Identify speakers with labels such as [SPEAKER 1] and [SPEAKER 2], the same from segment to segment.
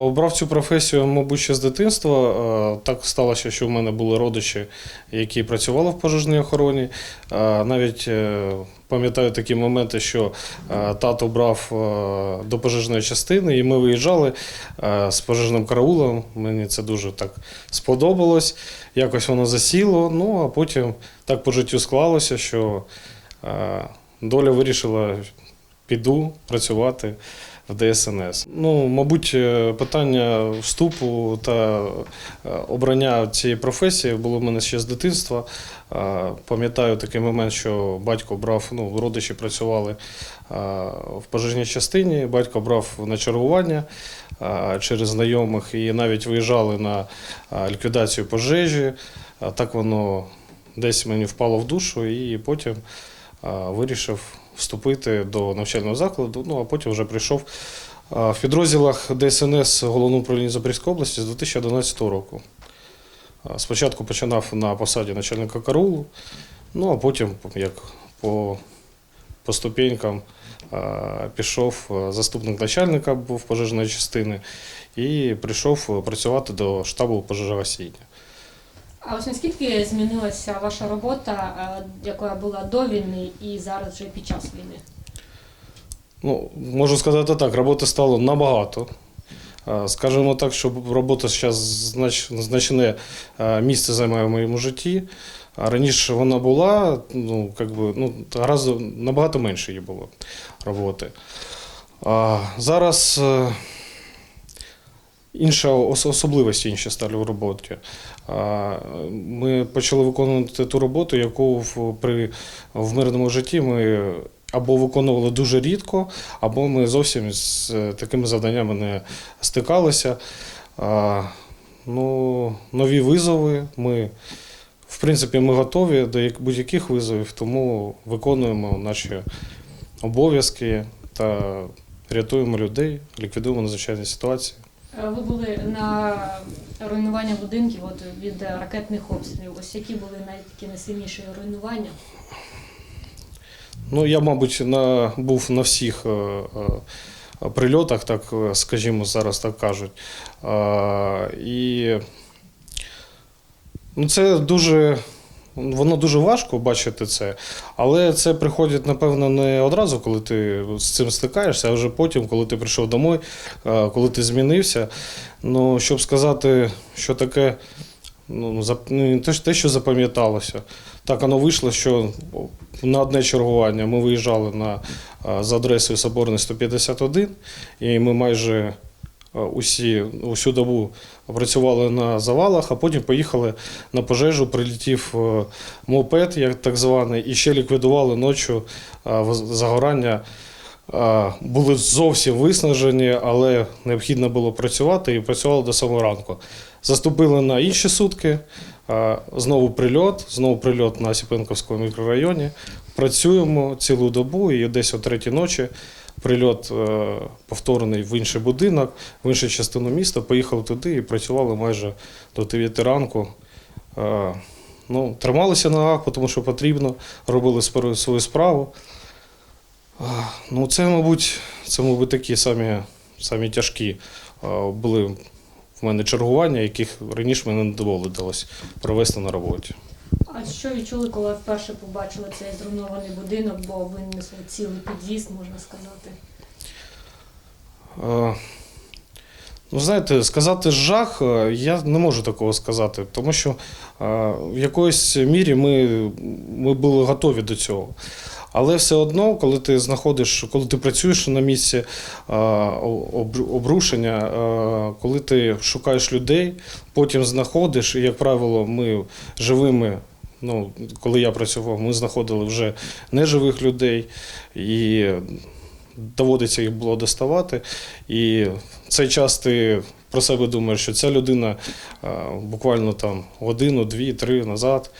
[SPEAKER 1] Обрав цю професію, мабуть, ще з дитинства. Е, Так сталося, що в мене були родичі, які працювали в пожежній охороні. Е, Навіть е, пам'ятаю такі моменти, що тато брав до пожежної частини, і ми виїжджали з пожежним караулом. Мені це дуже так сподобалось. Якось воно засіло. Ну а потім так по життю склалося, що доля вирішила, піду працювати в ДСНС. Ну, мабуть, е, питання вступу та е, обрання цієї професії було в мене ще з дитинства. Е, Пам'ятаю такий момент, що батько брав, ну, родичі працювали в пожежній частині, батько брав на чергування через знайомих і навіть виїжджали на ліквідацію пожежі. Так воно десь мені впало в душу, і потім вирішив вступити до навчального закладу. Ну а потім вже прийшов в підрозділах ДСНС головного управління Запорізької області з 2011 року. Спочатку починав на посаді начальника караулу, ну а потім, як по, по ступенькам, пішов заступник начальника був пожежної частини і прийшов працювати до штабу пожежогасіння.
[SPEAKER 2] А ось наскільки змінилася ваша робота, е, яка була до війни і зараз вже під час війни?
[SPEAKER 1] Ну, можу сказати так, роботи стало набагато. Е, Скажімо так, що робота зараз знач, значне е, місце займає в моєму житті. Раніше вона була, ну, как би, ну, разу набагато менше її було роботи. А зараз інша ос- особливості інші стали в роботі. Ми почали виконувати ту роботу, яку в, при, в мирному житті ми або виконували дуже рідко, або ми зовсім з е, такими завданнями не стикалися. Ну, нові визови. Ми, в принципі, ми готові до будь-яких визовів, тому виконуємо наші обов'язки та рятуємо людей, ліквідуємо надзвичайні ситуації.
[SPEAKER 2] Е, Ви були на руйнування будинків от, від ракетних обстрілів. Ось які були найтакі найсильніші руйнування?
[SPEAKER 1] Ну, я, мабуть, на, був на всіх е, е, прильотах, так е, скажімо, зараз так кажуть. Е, і ну, це дуже. Воно дуже важко бачити це, але це приходить, напевно, не одразу, коли ти з цим стикаєшся, а вже потім, коли ти прийшов домой, е, коли ти змінився. Ну, щоб сказати, що таке, ну, ну, те, що запам'яталося. Так воно вийшло, що на одне чергування ми виїжджали на, за адресою Соборний 151, і ми майже усі, усю добу працювали на завалах, а потім поїхали на пожежу, прилетів е, мопед, як так званий, і ще ліквідували ночі загорання. Були зовсім виснажені, але необхідно було працювати і працювали до самого ранку. Заступили на інші сутки, знову прильот, знову прильот на Сіпенковському мікрорайоні. Працюємо цілу добу і десь о третій ночі прильот е, повторений в інший будинок, в іншу частину міста. Поїхали туди і працювали майже до 9 ранку. Е, Ну, трималися на ногах, тому що потрібно, робили свою справу. Ну, це, мабуть, це, мабуть, такі самі, самі тяжкі були в мене чергування, яких раніше мені не доводилось провести на роботі.
[SPEAKER 2] А що відчули, коли вперше побачили цей зруйнований будинок, бо винесли цілий під'їзд, можна сказати?
[SPEAKER 1] Е, Ну, знаєте, сказати жах, е, я не можу такого сказати, тому що е, в якоїсь мірі ми, ми були готові до цього. Але все одно, коли ти знаходиш, коли ти працюєш на місці об- обрушення, коли ти шукаєш людей, потім знаходиш, і, як правило, ми живими. Ну, коли я працював, ми знаходили вже неживих людей, і доводиться їх було доставати. І цей час ти про себе думаєш, що ця людина буквально там годину, дві, три назад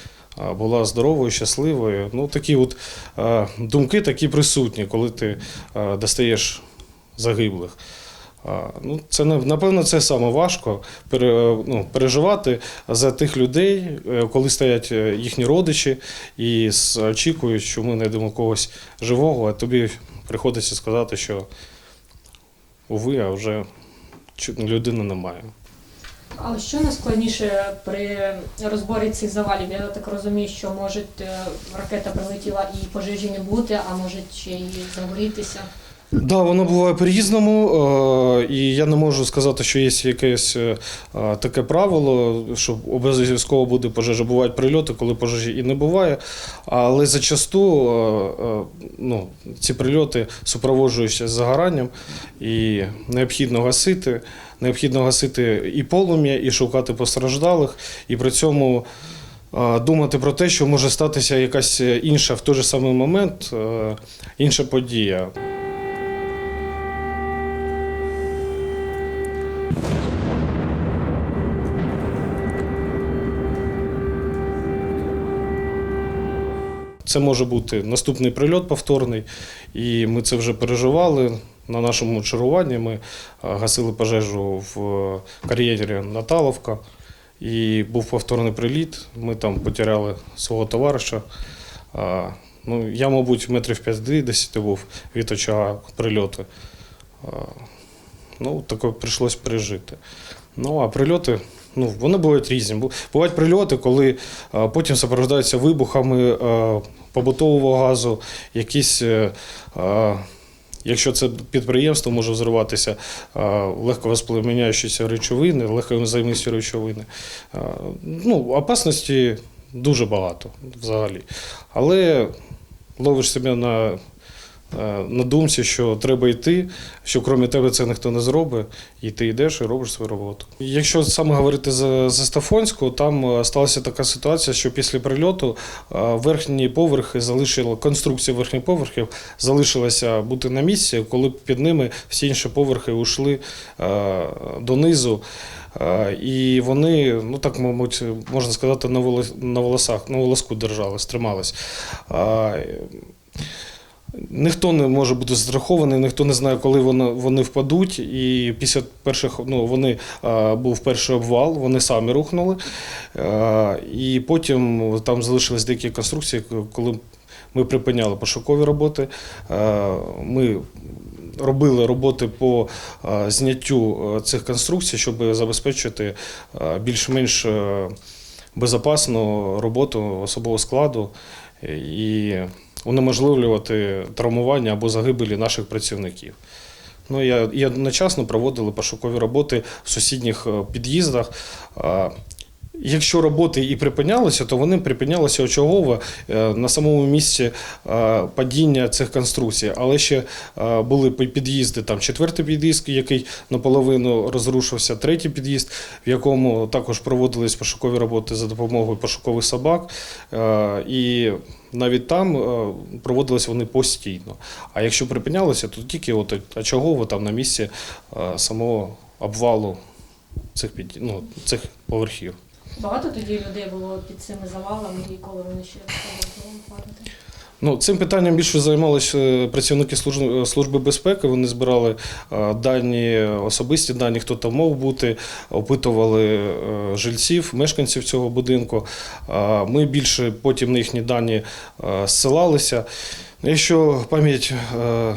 [SPEAKER 1] була здоровою, щасливою. Ну, такі от думки такі присутні, коли ти достаєш загиблих. Ну, це на- напевно це саме важко ну, переживати за тих людей, е, коли стоять е, їхні родичі і очікують, що ми знайдемо когось живого, а тобі приходиться сказати, що уви, а вже людини немає.
[SPEAKER 2] А що найскладніше при розборі цих завалів? Я так розумію, що може ракета прилетіла і пожежі не бути, а може ще й загорітися.
[SPEAKER 1] Да, воно буває по-різному, е, і я не можу сказати, що є якесь е, таке правило, що обов'язково буде пожежа. Бувають прильоти, коли пожежі і не буває. Але зачасту е, ну, ці прильоти супроводжуються загоранням, і необхідно гасити. Необхідно гасити і полум'я, і шукати постраждалих, і при цьому думати про те, що може статися якась інша в той же самий момент, інша подія. Це може бути наступний прильот повторний, і ми це вже переживали. На нашому чаруванні ми е, гасили пожежу в е, кар'єрі Наталовка, і був повторний приліт. Ми там потеряли свого товариша. Ну, я, мабуть, метрів 50 був від очага прильоту. Ну, таке прийшлось пережити. Ну, а прильоти, ну, вони бувають різні. Бувають прильоти, коли а, потім супроводжуються вибухами а, побутового газу, якісь. е, Якщо це підприємство, може взриватися легко воспламеняючіся речовини, легкозаймисті речовини. А, Ну, опасності дуже багато взагалі. Але ловиш себе на, е, на думці, що треба йти, що крім тебе це ніхто не зробить, і ти йдеш і робиш свою роботу. Якщо саме говорити за, Стафонську, там е, сталася така ситуація, що після прильоту е, верхні поверхи залишили, конструкція верхніх поверхів залишилася бути на місці, коли під ними всі інші поверхи йшли е, донизу. Е, І вони, ну так, мабуть, можна сказати, на волос- на волосах, на волоску держали, стримались. Ніхто не може бути застрахований, ніхто не знає, коли вони, вони впадуть. І після перших, ну вони а, був перший обвал, вони самі рухнули. А, і потім там залишились деякі конструкції, коли ми припиняли пошукові роботи. А, ми робили роботи по а, зняттю цих конструкцій, щоб забезпечити більш-менш безпечну роботу особового складу і унеможливлювати травмування або загибелі наших працівників. Ну, я, я одночасно проводили пошукові роботи в сусідніх е, під'їздах. Якщо роботи і припинялися, то вони припинялися очагово е, на самому місці е, падіння цих конструкцій. Але ще е, були під'їзди, там четвертий під'їзд, який наполовину розрушився, третій під'їзд, в якому також проводились пошукові роботи за допомогою пошукових собак. І навіть там проводились вони постійно. А якщо припинялися, то тільки от очагово там на місці самого обвалу цих, під, ну, цих поверхів.
[SPEAKER 2] Багато тоді людей було під цими завалами, і коли вони ще падати.
[SPEAKER 1] Ну, цим питанням більше займалися е, працівники служби, служби безпеки. Вони збирали е, дані, особисті дані, хто там мав бути, опитували е, жильців, мешканців цього будинку. Ми більше потім на їхні дані е, зсилалися. Якщо пам'ять, е,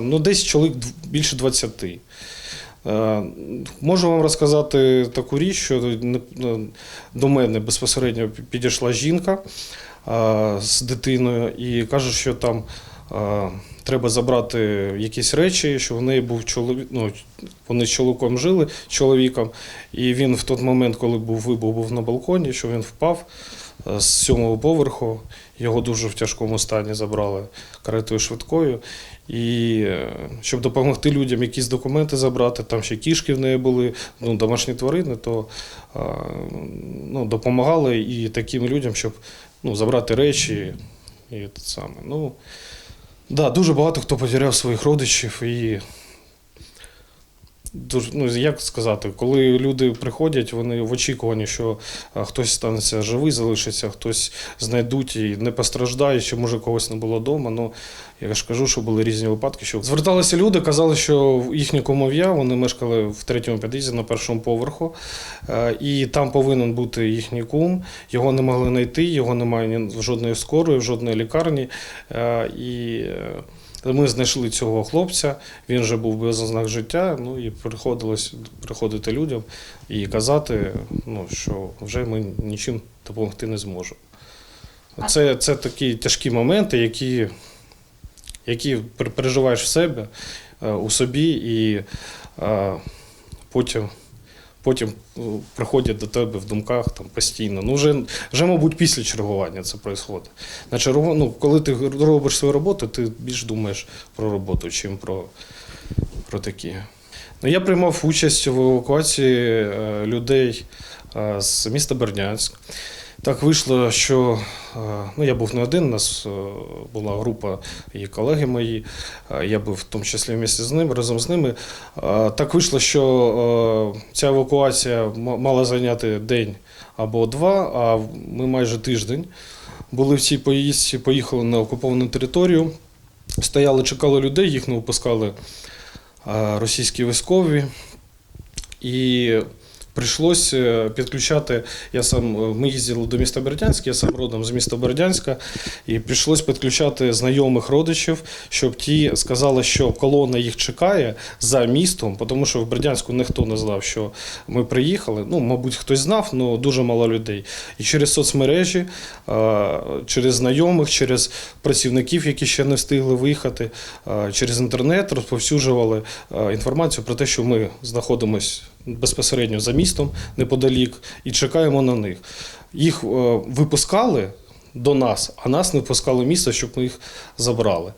[SPEAKER 1] ну, десь чоловік більше 20. Е, Можу вам розказати таку річ, що е, до мене безпосередньо підійшла жінка е, з дитиною і каже, що там треба забрати якісь речі, що в неї був чоловік. Ну, вони з чоловіком жили, чоловіком, і він в той момент, коли був вибух, був на балконі, що він впав з сьомого поверху. Його дуже в тяжкому стані забрали каретою швидкою. І е, щоб допомогти людям якісь документи забрати, там ще кішки в неї були, ну, домашні тварини, то ну, допомагали і таким людям, щоб ну, забрати речі. І те саме. Ну, да, дуже багато хто потеряв своїх родичів і. Дуже, ну, як сказати, коли люди приходять, вони в очікуванні, що хтось станеться живий, залишиться, хтось знайдуть і не постраждає, що може когось не було вдома. Ну, я ж кажу, що були різні випадки. Що зверталися люди, казали, що їхні кумов'я, вони мешкали в третьому під'їзді на першому поверху, е, і там повинен бути їхній кум. Його не могли знайти, його немає ні жодної скорої, жодної лікарні. Е, І е, Ми знайшли цього хлопця, він вже був без ознак життя. Ну і приходилось приходити людям і казати, ну, що вже ми нічим допомогти не зможемо. Це, це такі тяжкі моменти, які, які переживаєш в себе, е, у собі, і е, потім, потім е, приходять до тебе в думках там, постійно. Ну, вже, вже, мабуть, після чергування це відбувається. На ну, коли ти робиш свою роботу, ти більш думаєш про роботу, чим про, про такі. Ну, я приймав участь в евакуації е, людей е, з міста Бердянськ. Так вийшло, що е, ну, я був не один, у нас е, була група і колеги мої. е, Я був в тому числі місці з ними, разом з ними. Так вийшло, що ця евакуація мала зайняти день або два, а ми майже тиждень були в цій поїздці, поїхали на окуповану територію, стояли, чекали людей, їх не випускали російські військові. І прийшлось е, підключати. Я сам е, ми їздили до міста Бердянськ, я сам родом з міста Бердянська, і прийшлось підключати знайомих родичів, щоб ті сказали, що колона їх чекає за містом, тому що в Бердянську ніхто не знав, що ми приїхали. Ну, мабуть, хтось знав, але дуже мало людей. І через соцмережі, через знайомих, через працівників, які ще не встигли виїхати, через інтернет розповсюджували інформацію про те, що ми знаходимося безпосередньо за містом неподалік і чекаємо на них. Їх е, випускали до нас, а нас не впускали місто, щоб ми їх забрали.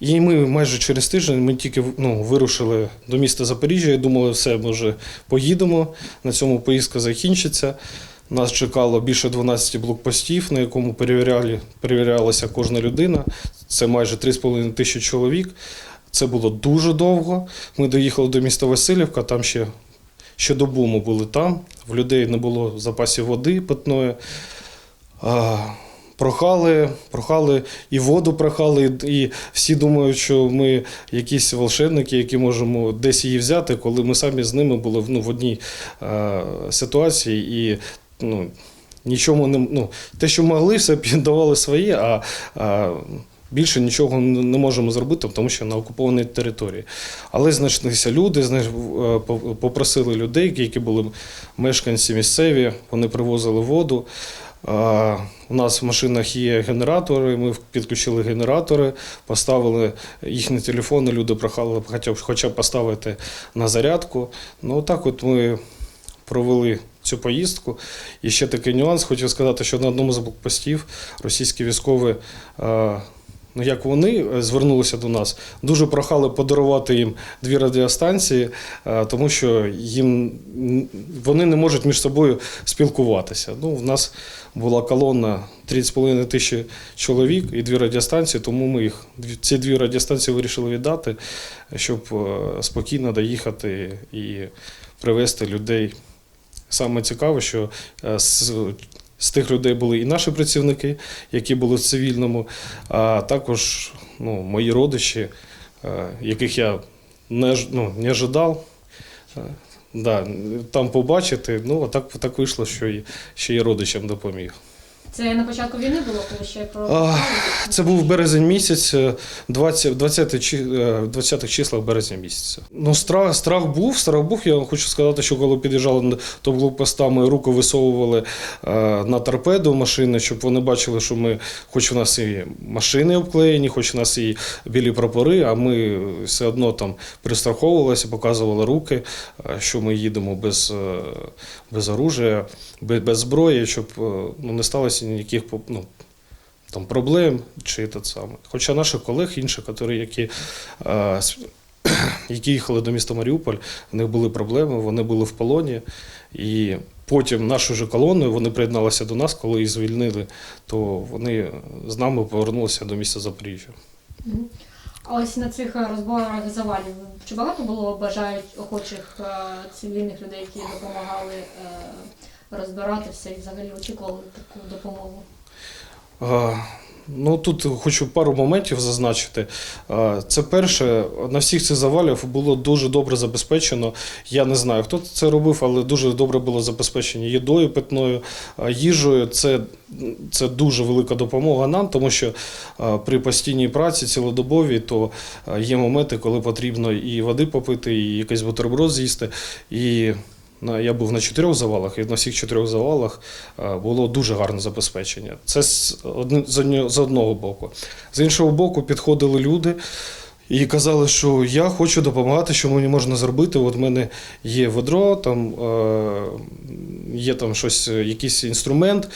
[SPEAKER 1] І ми майже через тиждень ми тільки ну, вирушили до міста Запоріжжя і думали, все, ми вже поїдемо. На цьому поїздка закінчиться. Нас чекало більше 12 блокпостів, на якому перевіряли, перевірялася кожна людина. Це майже 3,5 тисячі чоловік. Це було дуже довго. Ми доїхали до міста Васильівка, там ще, ще добу ми були там. В людей не було запасів води питної. Прохали, прохали і воду прохали, і всі думають, що ми якісь волшебники, які можемо десь її взяти, коли ми самі з ними були ну, в одній е, ситуації і ну, нічому не ну, те, що могли, все піддавали своє, а, а більше нічого не можемо зробити, тому що на окупованій території. Але знайшлися люди, е, попросили людей, які були мешканці місцеві, вони привозили воду. У нас в машинах є генератори, ми підключили генератори, поставили їхні телефони, люди прохали хоча б, поставити на зарядку. Ну так от ми провели цю поїздку. І ще такий нюанс, хочу сказати, що на одному з блокпостів російські військові. Ну, як вони е, звернулися до нас, дуже прохали подарувати їм дві радіостанції, е, тому що їм вони не можуть між собою спілкуватися. Ну, в нас була колона 30,5 тисячі чоловік і дві радіостанції, тому ми їх ці дві радіостанції вирішили віддати, щоб е, спокійно доїхати і привезти людей. Саме цікаве, що з, з тих людей були і наші працівники, які були в цивільному, а також ну, мої родичі, е, яких я не, ну, не ожидав. Е, Да, там побачити, ну а так, так вийшло, що ще й родичам допоміг.
[SPEAKER 2] Це на початку війни було, коли ще про
[SPEAKER 1] Це був березень місяць, е, 20, 20, чи- е, 20 числах березня місяця. Ну, страх, страх був, страх був. Я хочу сказати, що коли під'їжджали до блокпоста, ми руку висовували е, на торпеду машини, щоб вони бачили, що ми, хоч у нас і машини обклеєні, хоч у нас і білі прапори, а ми все одно там пристраховувалися, показували руки, е, що ми їдемо без, е, без оружия, без, зброї, щоб е, ну, не сталося ніяких ну, там, проблем чи те саме. Хоча наших колег, інших, які, е, які їхали до міста Маріуполь, в них були проблеми, вони були в полоні. І потім нашою же колоною вони приєдналися до нас, коли їх звільнили, то вони з нами повернулися до міста Запоріжжя.
[SPEAKER 2] А ось на цих е, розборах завалів чи багато було бажають охочих е, цивільних людей, які допомагали розбирати все і взагалі очікували таку допомогу?
[SPEAKER 1] Ну тут хочу пару моментів зазначити. Це перше, на всіх цих завалів було дуже добре забезпечено. Я не знаю, хто це робив, але дуже добре було забезпечено їдою, питною, їжею. Це, це дуже велика допомога нам, тому що при постійній праці цілодобовій, то є моменти, коли потрібно і води попити, і якийсь бутерброд з'їсти. І я був на чотирьох завалах, і на всіх чотирьох завалах е, було дуже гарне забезпечення. Це з, одного боку. З іншого боку, підходили люди. І казали, що я хочу допомагати, що мені можна зробити. От в мене є ведро, там е, є там щось, е, якийсь інструмент,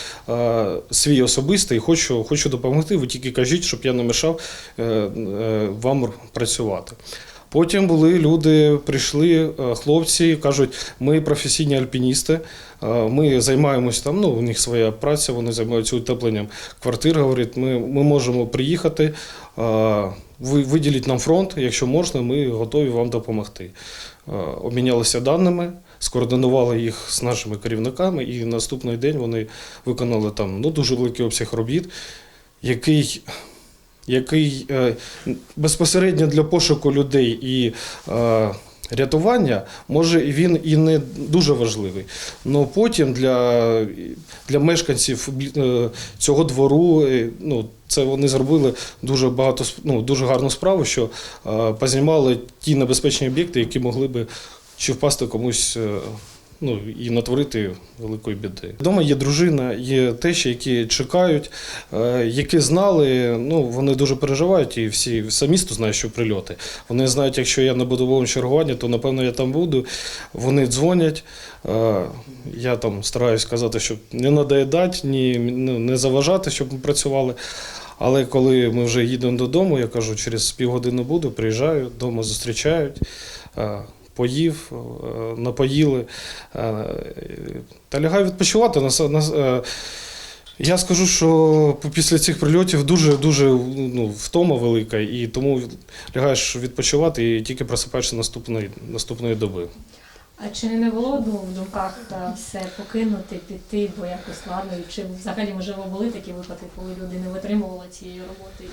[SPEAKER 1] свій особистий, хочу, хочу допомогти. Ви тільки кажіть, щоб я не мешав е, вам працювати. Потім були люди, прийшли е, хлопці, кажуть, ми професійні альпіністи, е, ми займаємось там, ну, у них своя праця, вони займаються утепленням квартир. Говорять, ми, ми можемо приїхати, е, ви виділіть нам фронт, якщо можна, ми готові вам допомогти. Обмінялися даними, скоординували їх з нашими керівниками, і наступний день вони виконали там ну, дуже великий обсяг робіт, який який е, безпосередньо для пошуку людей і е, рятування, може він і не дуже важливий. Але потім для, для мешканців е, цього двору, ну, це вони зробили дуже багато ну, дуже гарну справу, що познімали ті небезпечні об'єкти, які могли би чи впасти комусь. Е, Ну і натворити великої біди. Вдома є дружина, є тещі, які чекають, е, які знали. Ну вони дуже переживають, і всі все місто знає, що прильоти. Вони знають, якщо я на будовому чергуванні, то напевно я там буду. Вони дзвонять. Е, Я там стараюсь сказати, щоб не надоїдати, ні ну, не заважати, щоб ми працювали. Але коли ми вже їдемо додому, я кажу, через півгодини буду, приїжджаю, вдома зустрічають. Поїв, е, напоїли е, та лягаю відпочивати. Е, я скажу, що після цих прильотів дуже дуже ну, втома велика, і тому лягаєш відпочивати і тільки просипаєшся наступної, наступної доби.
[SPEAKER 2] А чи не було в думках все покинути, піти, бо якось складно? І Чи взагалі можливо були такі випадки, коли люди не витримували цієї роботи?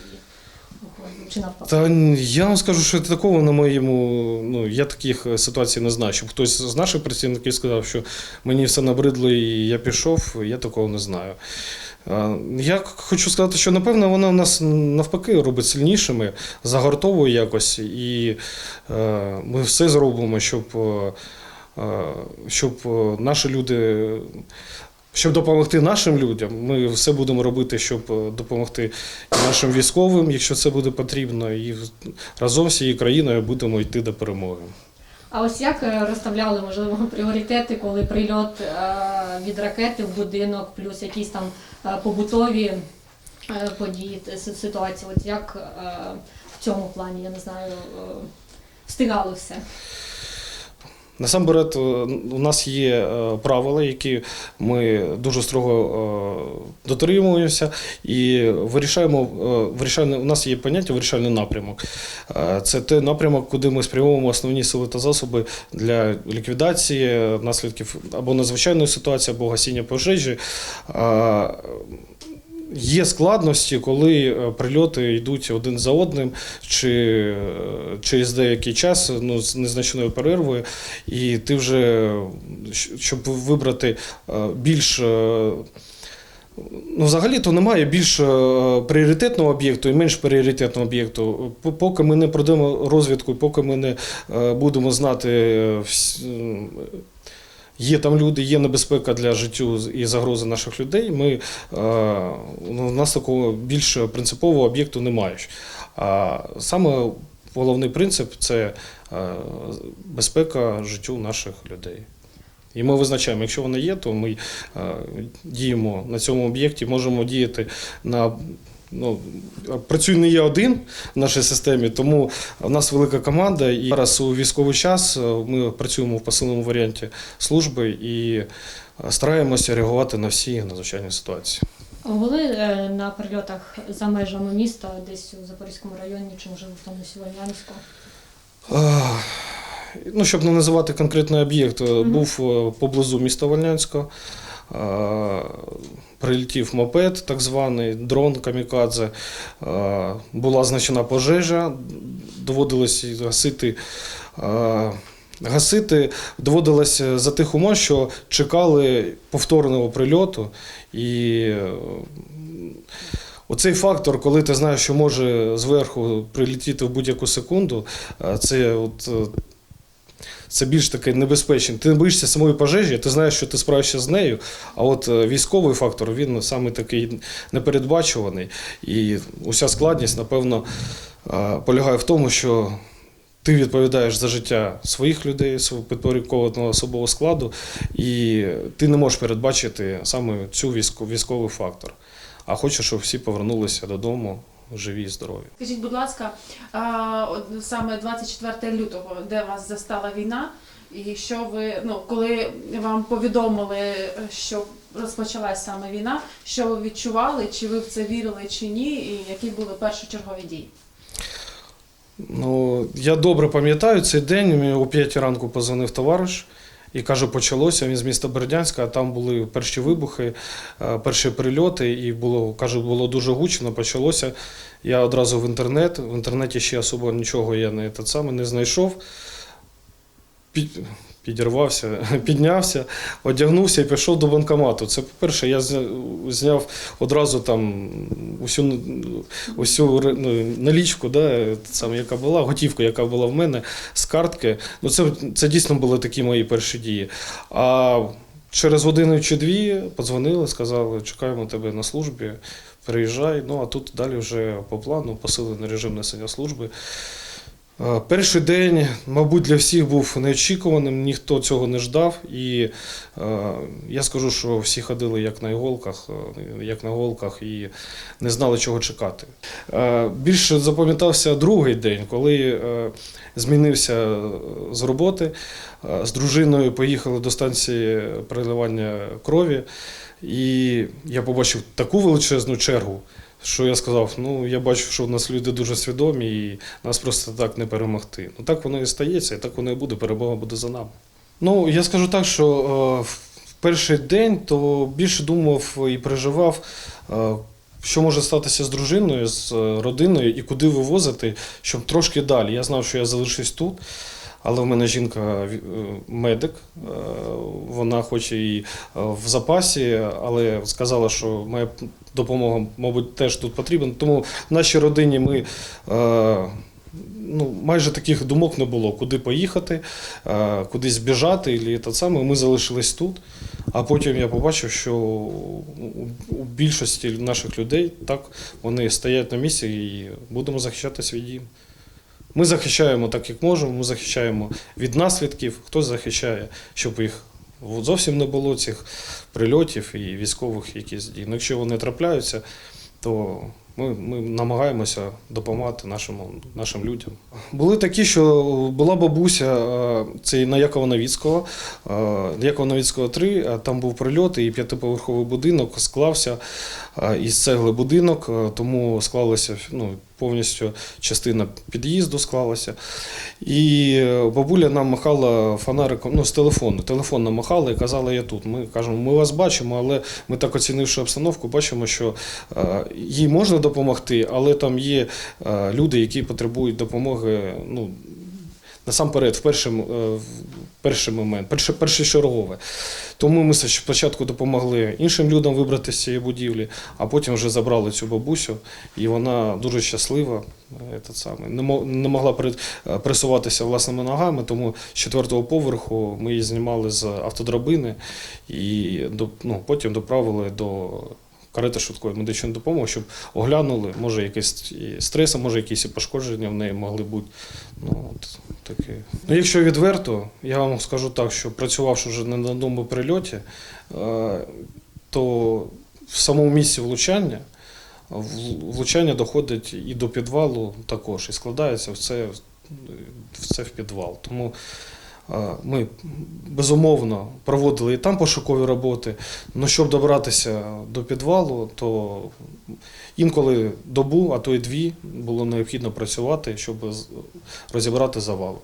[SPEAKER 2] Чи навпаки?
[SPEAKER 1] Та я вам скажу, що такого на моєму, ну я таких е, ситуацій не знаю. Щоб хтось з наших працівників сказав, що мені все набридло і я пішов, я такого не знаю. Я хочу сказати, що напевно вона нас навпаки робить сильнішими, загортовує якось, і е, ми все зробимо, щоб, е, щоб наші люди. Щоб допомогти нашим людям, ми все будемо робити, щоб е, допомогти нашим військовим, якщо це буде потрібно, і разом з всією країною будемо йти до перемоги.
[SPEAKER 2] А ось як е, розставляли можливо пріоритети, коли прильот е, від ракети в будинок, плюс якісь там побутові події, ситуації? От як в цьому плані, я не знаю, встигали все?
[SPEAKER 1] Насамперед, е, у нас є е, правила, які ми дуже строго е, дотримуємося і вирішаємо. Вирішальне, у нас є поняття вирішальний напрямок. Це той напрямок, куди ми спрямовуємо основні сили та засоби для ліквідації наслідків або надзвичайної ситуації, або гасіння пожежі. Є складності, коли е, прильоти йдуть один за одним, чи е, через деякий час ну, з незначною перервою, і ти вже, щоб вибрати е, більш. Ну, взагалі то немає більш пріоритетного об'єкту і менш пріоритетного об'єкту. Поки ми не пройдемо розвідку, поки ми не будемо знати, є там люди, є небезпека для життю і загрози наших людей. Ми, е, ну, у нас такого більш принципового об'єкту немає. А саме головний принцип це е, безпека життю наших людей. І ми визначаємо, якщо вона є, то ми е, діємо на цьому об'єкті, можемо діяти на. Ну, працює не я один в нашій системі, тому в нас велика команда. І зараз у військовий час е, ми працюємо в посиленому варіанті служби і е, стараємося реагувати на всі надзвичайні ситуації.
[SPEAKER 2] Були е, на прильотах за межами міста, десь у Запорізькому районі, чи можливо в тому Сіванянську?
[SPEAKER 1] Ну, щоб не називати конкретний об'єкт, е,
[SPEAKER 2] Мгм.
[SPEAKER 1] був поблизу міста Вольнянського. Е, прилетів мопед, так званий, дрон камікадзе, е, була значена пожежа, доводилось гасити. е, Гасити доводилося за тих умов, що чекали повторного прильоту. І е, оцей фактор, коли ти знаєш, що може зверху прилетіти в будь-яку секунду, е, це от. Це більш таке небезпечне. Ти не боїшся самої пожежі, ти знаєш, що ти справишся з нею. А от е, військовий фактор він саме такий непередбачуваний. І уся складність, напевно, е, полягає в тому, що ти відповідаєш за життя своїх людей, свого підпорядкованого особового складу, і ти не можеш передбачити саме цю військо- військовий фактор. А хочеш, щоб всі повернулися додому живі і здорові.
[SPEAKER 3] Скажіть, будь ласка, от саме 24 лютого, де вас застала війна, і що ви, ну, коли вам повідомили, що розпочалась саме війна, що ви відчували, чи ви в це вірили, чи ні, і які були першочергові дії?
[SPEAKER 1] Ну, я добре пам'ятаю цей день. Мені о 5 ранку позвонив товариш і кажу, почалося. Він з міста Бердянська, а там були перші вибухи, е, перші прильоти, і було, кажу, було дуже гучно, почалося. Я одразу в інтернет. В інтернеті ще особо нічого я не, саме, не знайшов. Під, підірвався, піднявся, одягнувся і пішов до банкомату. Це по-перше, я зняв одразу там усю, усю ну, налічку, да, саме, яка була, готівку, яка була в мене, з картки. Ну, це, це дійсно були такі мої перші дії. А через годину чи дві подзвонили, сказали, чекаємо тебе на службі, приїжджай. Ну а тут далі вже по плану посилений режим несення служби. Е, Перший день, мабуть, для всіх був неочікуваним, ніхто цього не ждав. І е, я скажу, що всі ходили як на іголках, е, як на голках і не знали, чого чекати. Більше запам'ятався другий день, коли змінився з роботи. З дружиною поїхали до станції переливання крові, і я побачив таку величезну чергу. Що я сказав, ну я бачу, що в нас люди дуже свідомі і нас просто так не перемогти. Ну так воно і стається, і так воно і буде, перемога буде за нами. Ну, я скажу так, що е, в перший день то більше думав і переживав, е, що може статися з дружиною, з е, родиною і куди вивозити, щоб трошки далі. Я знав, що я залишусь тут. Але в мене жінка е, медик, е, вона хоч і е, в запасі, але сказала, що моя допомога, мабуть, теж тут потрібна. Тому в нашій родині ми ну, майже таких думок не було, куди поїхати, кудись біжати, і те саме. Ми залишились тут. А потім я побачив, що у більшості наших людей так вони стоять на місці і будемо захищати свій дім. Ми захищаємо так, як можемо, ми захищаємо від наслідків, хтось захищає, щоб їх зовсім не було цих прильотів і військових якісь дій. Ну, якщо вони трапляються, то ми, ми намагаємося допомагати нашим, нашим людям. Були такі, що була бабуся, е, це на Якова Новіцького, е, Якова Новіцького 3, а там був прильот і п'ятиповерховий будинок склався е, із цегли будинок, тому склалася ну, повністю частина під'їзду склалася. І е, бабуля нам махала фонариком, ну, з телефону. Телефон нам махала і казала, я тут. Ми кажемо, ми вас бачимо, але ми так оцінивши обстановку, бачимо, що е, їй можна допомогти, але там є е, люди, які потребують допомоги. Ну, Насамперед, в перший, в перший момент, перше, першочергове. Тому ми спочатку допомогли іншим людям вибрати з цієї будівлі, а потім вже забрали цю бабусю, і вона дуже щаслива. е, саме. Не, могла при- е, пресуватися власними ногами, тому з четвертого поверху ми її знімали з автодрабини і ну, потім доправили до карети швидкої медичної допомоги, щоб оглянули, може якийсь стрес, може якісь пошкодження в неї могли бути. Ну, от, таке. Ну, якщо відверто, я вам скажу так, що працювавши вже на одному прильоті, е, то в самому місці влучання влучання доходить і до підвалу також, і складається все, все в підвал. Тому ми безумовно проводили і там пошукові роботи. але щоб добратися до підвалу, то інколи добу, а то й дві було необхідно працювати, щоб розібрати завали.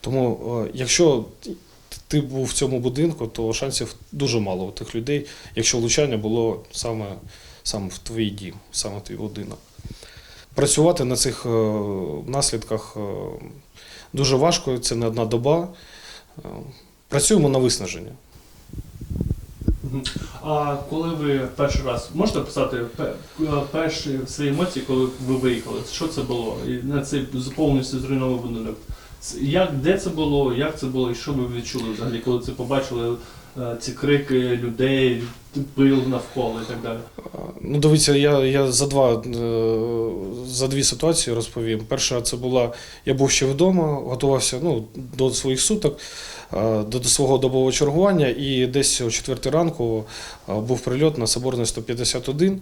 [SPEAKER 1] Тому, е, якщо ти був в цьому будинку, то шансів дуже мало у тих людей, якщо влучання було саме, саме в твій дім, саме в твій будинок. Працювати на цих е, наслідках е, дуже важко, це не одна доба. Е, Працюємо на виснаження.
[SPEAKER 4] А коли ви перший раз можете писати перші свої емоції, коли ви виїхали? Що це було? І на цей повністю зруйнований будинок. Як, де це було, як це було, і що ви відчули взагалі, коли це побачили е, ці крики людей, пил навколо і так далі?
[SPEAKER 1] Ну, дивіться, я, я за два е, за дві ситуації розповім. Перша це була, я був ще вдома, готувався ну, до своїх суток, е, до, свого добового чергування, і десь о 4 ранку е, був прильот на Соборний 151.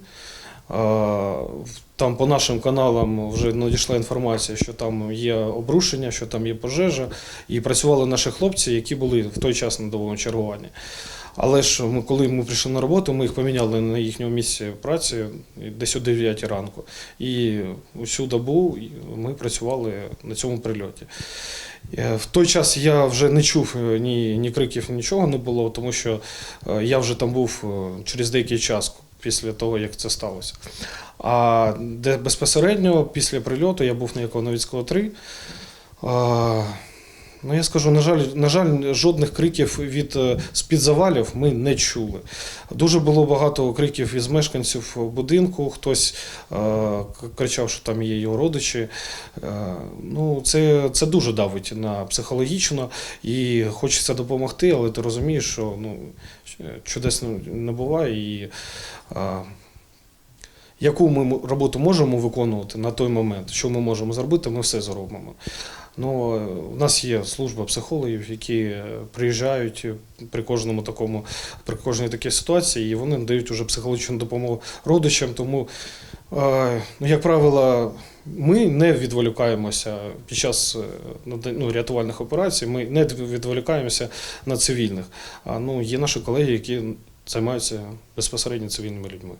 [SPEAKER 1] Там по нашим каналам вже надійшла інформація, що там є обрушення, що там є пожежа, і працювали наші хлопці, які були в той час на добовому чергуванні. Але ж ми, коли ми прийшли на роботу, ми їх поміняли на їхньому місці праці десь о 9 ранку. І усю добу ми працювали на цьому прильоті. Е, В той час я вже не чув е, ні, ні криків, нічого не було, тому що е, я вже там був через деякий час після того, як це сталося. А де безпосередньо після прильоту я був на Яковновицького 3. Ну, я скажу, на жаль, на жаль, жодних криків від е, з-під завалів ми не чули. Дуже було багато криків із мешканців будинку. Хтось е, кричав, що там є його родичі. Е, ну, це, це дуже давить на психологічно і хочеться допомогти, але ти розумієш, що ну, чудес не буває. І, е, яку ми роботу можемо виконувати на той момент, що ми можемо зробити, ми все зробимо. Ну, у нас є служба психологів, які приїжджають при кожному такому, при кожній такій ситуації, і вони надають уже психологічну допомогу родичам. Тому, е, ну, як правило, ми не відволікаємося під час е, ну, рятувальних операцій, ми не відволікаємося на цивільних. А ну, є наші колеги, які займаються безпосередньо цивільними людьми.